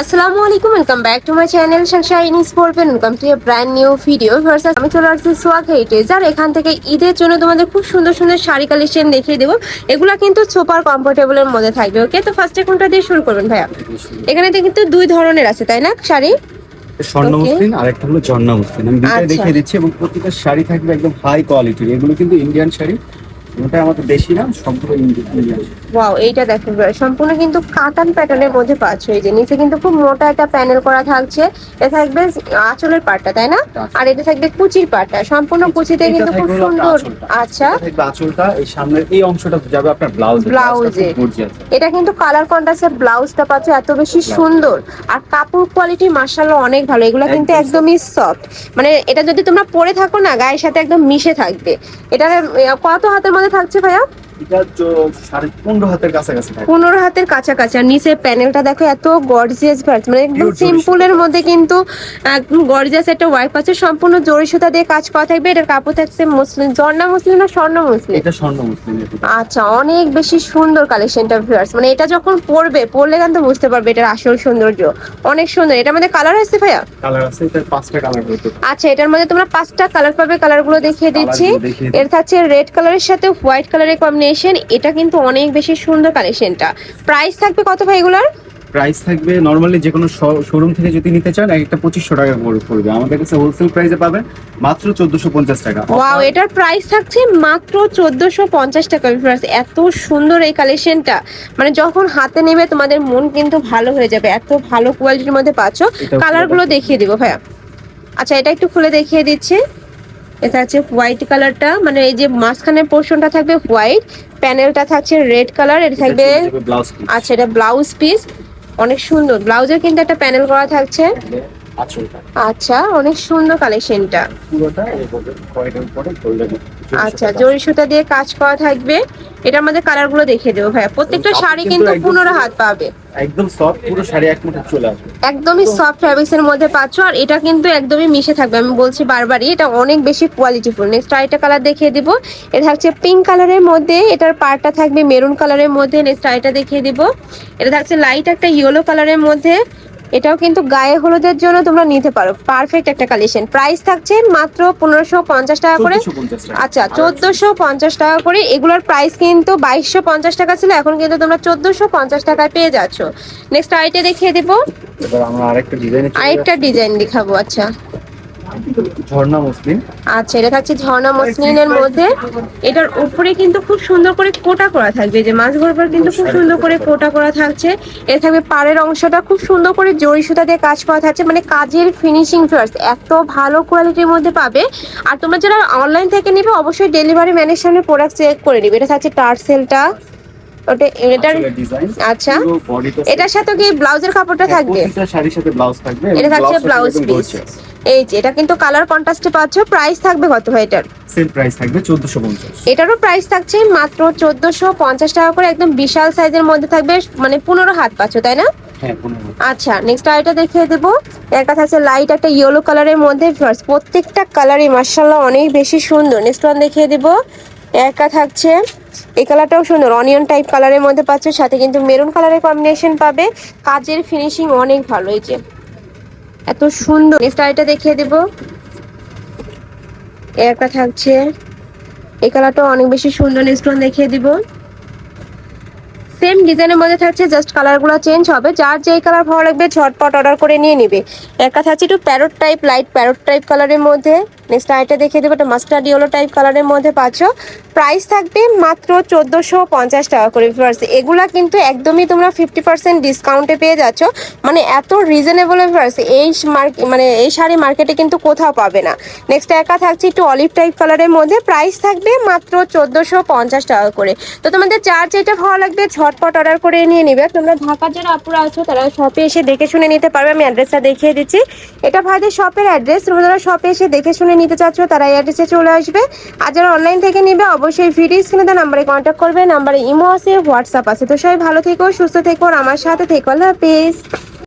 আসসালামু আলাইকুম welcome back to my channel sunshine স্পোর্টবেন welcome to a brand new video versus আমি চলে আসছি সোয়াগ হেরিটেজ আর এখান থেকে ঈদের জন্য তোমাদের খুব সুন্দর সুন্দর শাড়ি কালেকশন দেখিয়ে দেবো। এগুলা কিন্তু সুপার কমফোর্টেবলের মধ্যে থাকবে ওকে তো ফার্স্টে কোনটা দিয়ে শুরু করবেন ভাইয়া? এখানে তো কিন্তু দুই ধরনের আছে তাই না শাড়ি? স্বর্ণ. মুসলিন আর একটা হলো ঝর্ণা মুসলিন আমি আচ্ছা। দেখিয়ে দিচ্ছি এবং প্রতিটা শাড়ি থাকবে একদম হাই কোয়ালিটির এগুলো কিন্তু ইন্ডিয়ান শাড়ি। ওটা আমাদের দেশি না ওয়াও এইটা দেখো সম্পূর্ণ কিন্তু কাটান প্যাটার্নের মধ্যে পাচ্ছ এই যে নিচে কিন্তু খুব মোটা একটা প্যানেল করা থাকছে। এটা থাকবে আঁচলের পাটটা তাই না? আর এটা থাকবে কুচির পাটটা সম্পূর্ণ কুচিতে কিন্তু খুব সুন্দর আচ্ছা। আঁচলটা এই সামনের এই অংশটা যাবে আপনার ব্লাউজ। এটা কিন্তু কালার কন্ট্রাস্টের ব্লাউজটা পাচ্ছ এত বেশি সুন্দর। আর কাপড় কোয়ালিটি মার্শাল্লাহ অনেক ভালো এগুলো কিন্তু একদমই সফট মানে এটা যদি তোমরা পরে থাকো না গায়ের সাথে একদম মিশে থাকবে। এটা কত হাতের মধ্যে থাকছে ভাইয়া এটা সাড়ে পনেরো হাতের কাছাকাছি পনেরো হাতের কাছাকাছি। আর নিচে প্যানেলটা দেখো এত গর্জিয়াস মানে একদম সিম্পলের মধ্যে কিন্তু একদম গর্জিয়াস একটা সম্পূর্ণ জরি সুতা দিয়ে কাজ করা থাকবে। এটার কাপড় থাকছে মুসলিম মুসলিম না স্বর্ণ মুসলিম? এটা স্বর্ণ মুসলিন আচ্ছা অনেক বেশি সুন্দর কালেকশনটা ভিউয়ার্স মানে এটা যখন পরবে পরলে কিন্তু বুঝতে পারবে এটার আসল সৌন্দর্য। অনেক সুন্দর। এটার মধ্যে কালার আছে ভাইয়া? কালার আছে এটার পাঁচটা কালার আচ্ছা এটার মধ্যে তোমরা পাঁচটা কালার পাবে। কালারগুলো দেখিয়ে দিচ্ছি। এর থাকছে রেড কালারের সাথে হোয়াইট কালারের কম্বিনেশন এটা কিন্তু অনেক বেশি সুন্দর কালেকশনটা প্রাইস থাকবে কত ভাই এগুলার? প্রাইস থাকবে নর্মালি যে কোনো শোরুম থেকে যদি নিতে চান একটা পঁচিশশো টাকা করে পড়বে। আমাদের কাছে হোলসেল প্রাইসে পাবেন মাত্র চোদ্দশো পঞ্চাশ টাকা। ওয়াও এটার প্রাইস থাকছে মাত্র চোদ্দশো পঞ্চাশ টাকা ভিউয়ার্স এত সুন্দর এই কালেকশনটা মানে যখন হাতে নেবে তোমাদের মন কিন্তু ভালো হয়ে যাবে। এত ভালো কোয়ালিটির মধ্যে পাচ্ছ। কালারগুলো দেখিয়ে দিব ভাইয়া। আচ্ছা এটা একটু খুলে দেখিয়ে দিচ্ছি। এটা হচ্ছে হোয়াইট কালারটা মানে এই যে মাঝখানের পোর্শনটা থাকবে হোয়াইট প্যানেলটা থাকছে রেড কালার এটা থাকবে আচ্ছা এটা ব্লাউজ পিস অনেক সুন্দর ব্লাউজের কিন্তু একটা প্যানেল করা থাকছে। আঁচলটা। আচ্ছা অনেক সুন্দর কালেকশনটা। পুরোটা গোল্ডেন আচ্ছা জরি সুতা দিয়ে কাজ করা থাকবে। এটার মধ্যে কালারগুলো দেখিয়ে দেবো ভাইয়া। প্রত্যেকটা শাড়ি কিন্তু কিন্তু পনেরো হাত পাবে। একদম সফট পুরো শাড়ি এক মুঠে চলে আসবে। একদমই সফট ফ্যাব্রিক্স এর মধ্যে পাচ্ছ আর এটা কিন্তু একদমই মিশে থাকবে। আমি বলছি বারবারই এটা অনেক বেশি কোয়ালিটিফুল নেক্সট আরেকটা কালার দেখিয়ে দিব। এটা থাকছে পিঙ্ক কালারের মধ্যে। এটার পার্টটা থাকবে মেরুন কালারের মধ্যে। নেক্সট আরেকটা দেখিয়ে দিব। এটা থাকছে লাইট একটা ইয়েলো কালারের মধ্যে। এটাও কিন্তু গায়ে হলুদের জন্য তোমরা নিতে পারো। পারফেক্ট একটা কালেকশন প্রাইস থাকছে মাত্র পনেরোশো পঞ্চাশ টাকা করে। আচ্ছা চোদ্দোশো পঞ্চাশ টাকা করে। এগুলোর প্রাইস কিন্তু বাইশশো পঞ্চাশ টাকা ছিল এখন কিন্তু তোমরা চোদ্দোশো পঞ্চাশ টাকায় পেয়ে যাচ্ছ। নেক্সট আইটে দেখিয়ে দিব। আরেকটা ডিজাইন দেখাবো আচ্ছা। ঝর্ণা মুসলিম আচ্ছা এটা থাকছে ঝর্ণা মসলিনের মধ্যে। এটার উপরে কিন্তু খুব সুন্দর করে কোটা করা থাকবে। যে মাছ বরাবর কিন্তু খুব সুন্দর করে কোটা করা থাকছে। এটা থাকবে পাড়ের অংশটা খুব সুন্দর করে জরি সুতা দিয়ে কাজ করা থাকছে। মানে কাজের ফিনিশিং ফার্স্ট এত ভালো কোয়ালিটির মধ্যে পাবে। আর তোমরা যারা অনলাইন থেকে নিবে, অবশ্যই ডেলিভারি ম্যানের সামনে প্রোডাক্ট চেক করে নিবে। এটা থাকছে টার্সেলটা। ওটা এটার আচ্ছা এটার সাথে কি ব্লাউজের কাপড়টা থাকবে? প্রতিটা শাড়ির সাথে ব্লাউজ থাকবে এটা থাকছে ব্লাউজ পিস এই যে এটা কিন্তু কালার কন্ট্রাস্টে পাচ্ছ প্রাইস থাকবে কত ভাই এটার? সেম প্রাইস থাকবে 1450 এটারও প্রাইস থাকছে মাত্র চোদ্দশো পঞ্চাশ টাকা করে একদম বিশাল সাইজের মধ্যে থাকবে মানে পনেরো হাত পাচ্ছ তাই না? হ্যাঁ 15 আচ্ছা নেক্সট আরেকটা দেখিয়ে দেবো। এর কাছে আছে লাইট একটা ইয়েলো কালারের মধ্যে প্রত্যেকটা কালারই মার্শাল্লাহ অনেক বেশি সুন্দর। নেক্সট ওয়ান দেখিয়ে দেবো। একা থাকছে এই কালারটাও সুন্দর অনিয়ন টাইপ কালারের মধ্যে পাচ্ছ, সাথে কিন্তু মেরুন কালারের কম্বিনেশন পাবে। কাজের ফিনিশিং অনেক ভালো, এই যে। এত সুন্দর। নেক্সট আরেকটা দেখিয়ে দেবো। একটা থাকছে। এই কালারটাও অনেক বেশি সুন্দর নেক্সট ওয়ান দেখিয়ে দিব। সেম ডিজাইনের মধ্যে থাকছে জাস্ট কালারগুলো চেঞ্জ হবে। যার যেই কালার ভালো লাগবে, ঝটপট অর্ডার করে নিয়ে নিবে। একটা থাকছে একটু parrot type light parrot type কালারের মধ্যে। নেক্সট আইটা দেখিয়ে দেবো, একটা মাস্টার্ড ইয়েলো টাইপ কালারের মধ্যে পাচ্ছ। প্রাইস থাকবে মাত্র চোদ্দোশো পঞ্চাশ টাকা করে ভিউয়ার্স এগুলা কিন্তু একদমই তোমরা ফিফটি পার্সেন্ট ডিসকাউন্টে পেয়ে যাচ্ছ। মানে এত রিজনেবল ভিউয়ার্স এই মানে এই শাড়ি মার্কেটে কিন্তু কোথাও পাবে না। নেক্সট একা থাকছে একটু অলিভ টাইপ কালারের মধ্যে। প্রাইস থাকবে মাত্র চোদ্দোশো পঞ্চাশ টাকা করে। তো তোমাদের চার যেটা ভালো লাগবে ঝটপট অর্ডার করে নিয়ে নিবে। তোমরা ঢাকার যারা আপুরা আছো, তারা শপে এসে দেখে শুনে নিতে পারবে। আমি অ্যাড্রেসটা দেখিয়ে দিচ্ছি। এটা ভাইদের শপের অ্যাড্রেস তোমরা যারা শপে এসে দেখে শুনে নিতে চাচ্ছ, তারা এই অ্যাড্রেসে চলে আসবে। আর যারা অনলাইন থেকে নিবে, অবশ্যই ভিডিও স্ক্রিনে দেওয়া নাম্বারে কন্ট্যাক্ট করবে। নাম্বারে ইমো আছে হোয়াটসঅ্যাপ আছে। তো সবাই ভালো থেকো, সুস্থ থেকো, আর আমার সাথে থেকো। আল্লাহ হাফিজ।